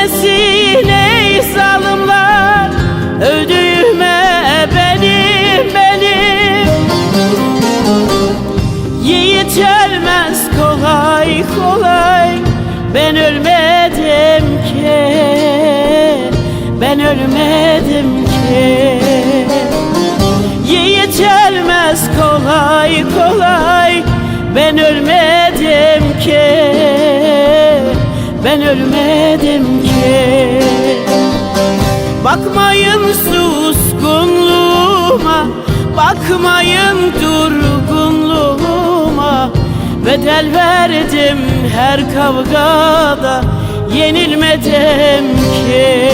Sevinmesin ey zalimler? Öldüğüme benim benim Yiğit kolay kolay. Ben ölmedim ki. Ben ölmedim ki. Yiğit kolay kolay. Ben ölmedim ki. Ben ölmedim ki Bakmayın suskunluğuma Bakmayın durgunluğuma. Bedel verdim her kavgada Yenilmedim ki.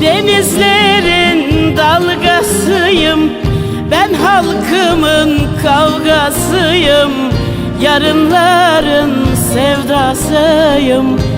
Denizlerin dalgasıyım Ben halkımın kavgasıyım. Yarınların sevdasıyım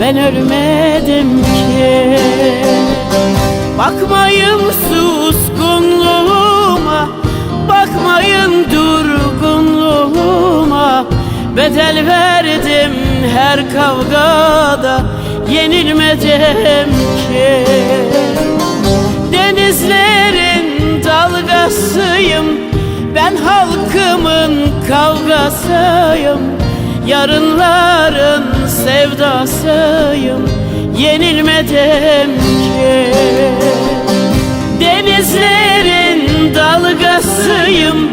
Ben ölmedim ki. Bakmayın suskunluğuma Bakmayın durgunluğuma. Bedel verdim her kavgada Yenilmedim ki. Denizlerin dalgasıyım Ben halkımın kavgasıyım Yarınların sevdasıyım Yenilmedim ki. Denizlerin dalgasıyım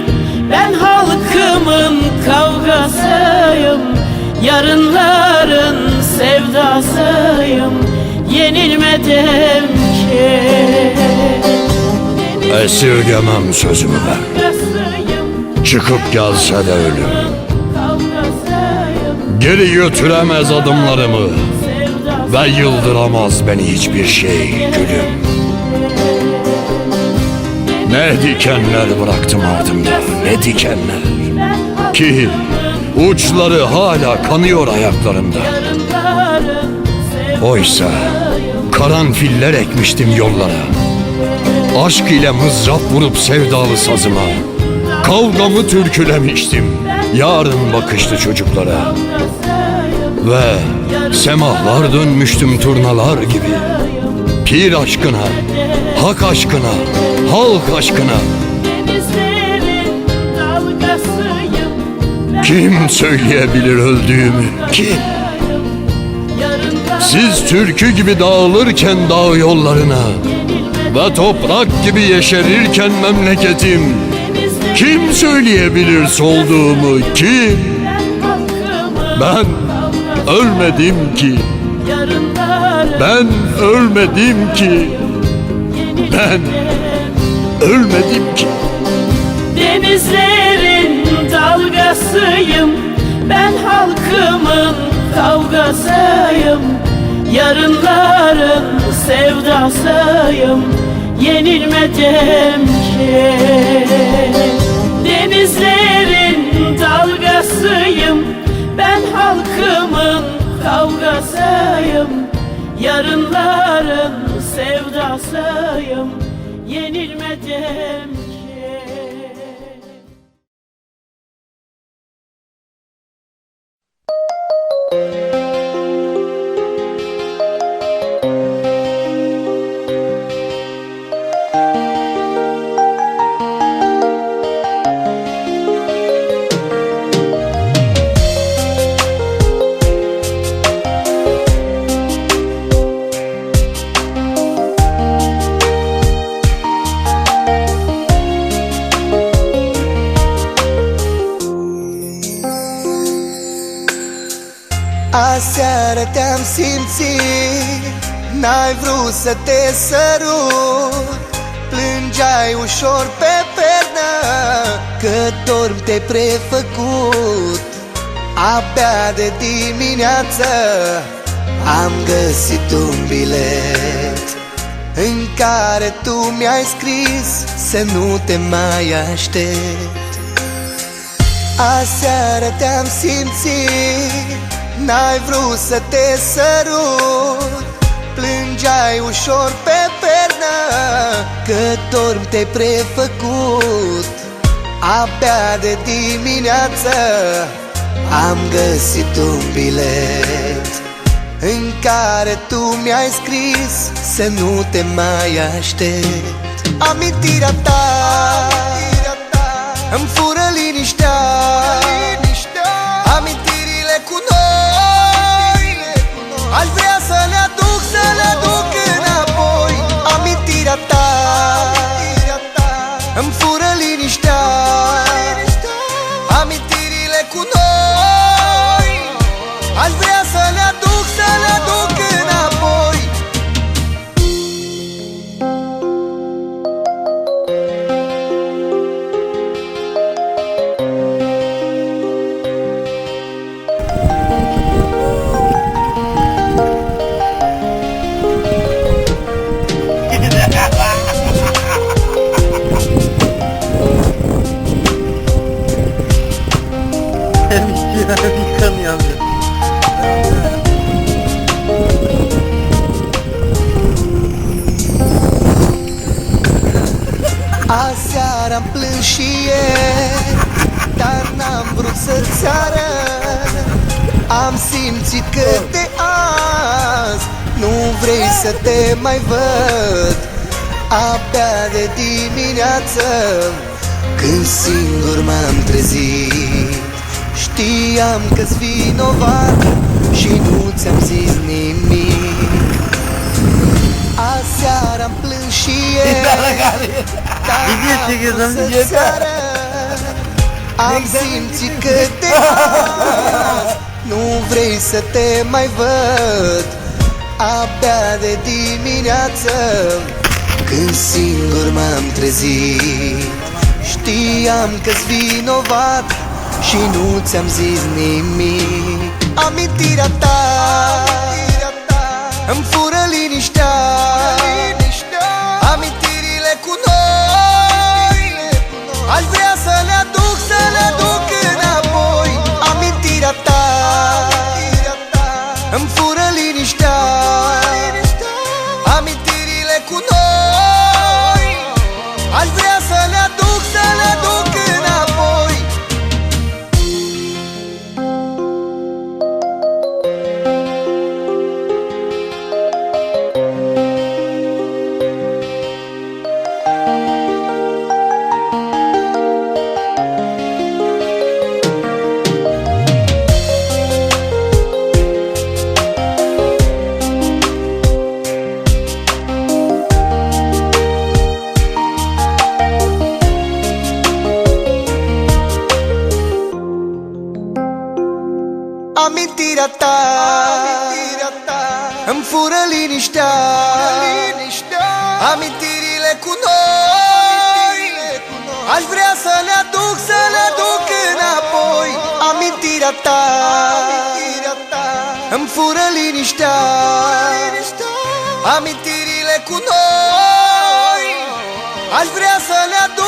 Ben halkımın kavgasıyım. Yarınların sevdasıyım Yenilmedim ki. Esirgemem sözümü ben Çıkıp gelse de ölüm Geri götüremez adımlarımı Ve yıldıramaz beni hiçbir şey gülüm. Ne dikenler bıraktım ardımda Ne dikenler. Ki uçları hala kanıyor ayaklarında Oysa karanfiller ekmiştim yollara. Aşk ile mızrap vurup sevdalı sazıma. Kavgamı türkülemiştim. Yarın bakışlı çocuklara Ve semahlar dönmüştüm turnalar gibi Pir aşkına, hak aşkına, halk aşkına Kim söyleyebilir öldüğümü? Kim? Siz türkü gibi dağılırken dağ yollarına Ve toprak gibi yeşerirken memleketim Kim söyleyebilir solduğumu? Kim? Ben ölmedim ki. Ben ölmedim ki. Ben ölmedim ki. Denizlerin dalgasıyım. Ben halkımın kavgasıyım. Yarınların sevdasıyım. Yenilmedim ki Halkımın kavgasıyım. Yarınların sevdasıyım. Yenilmedim Aseară te-am simțit N-ai vrut să te sărut. Plângeai ușor pe pernă Că dorm te prefăcut. Abia de dimineață Am găsit un bilet În care tu mi-ai scris Să nu te mai aștept. Aseară te-am simțit N-ai vrut să te sărut. Plângeai ușor pe pernă Că dorm te prefăcut. Abia de dimineață Am găsit un bilet În care tu mi-ai scris Să nu te mai aștept. Amintirea ta îmi fură liniștea Am simțit că de azi Nu vrei să te mai văd. Abia de dimineață Când singur m-am trezit Știam că-s vinovat Și nu ți-am zis nimic. Aseară am plâns și ieri Video çekiyorsun, Să video. seară Am simțit că de azi Nu vrei să te mai văd Abia de dimineață? Când singur m-am trezit Știam că-s vinovat Și nu ți-am zis nimic. Amintirea ta Îmi fură liniștea Amintirea ta, Amintirea ta. Îmi fură liniștea, liniștea. Amintirile cu noi. Aș vrea să le aduc, să le aduc înapoi. Amintirea ta, Amintirea ta. Îmi fură liniștea, Amintirile cu noi. Aș vrea să le aduc, să le aduc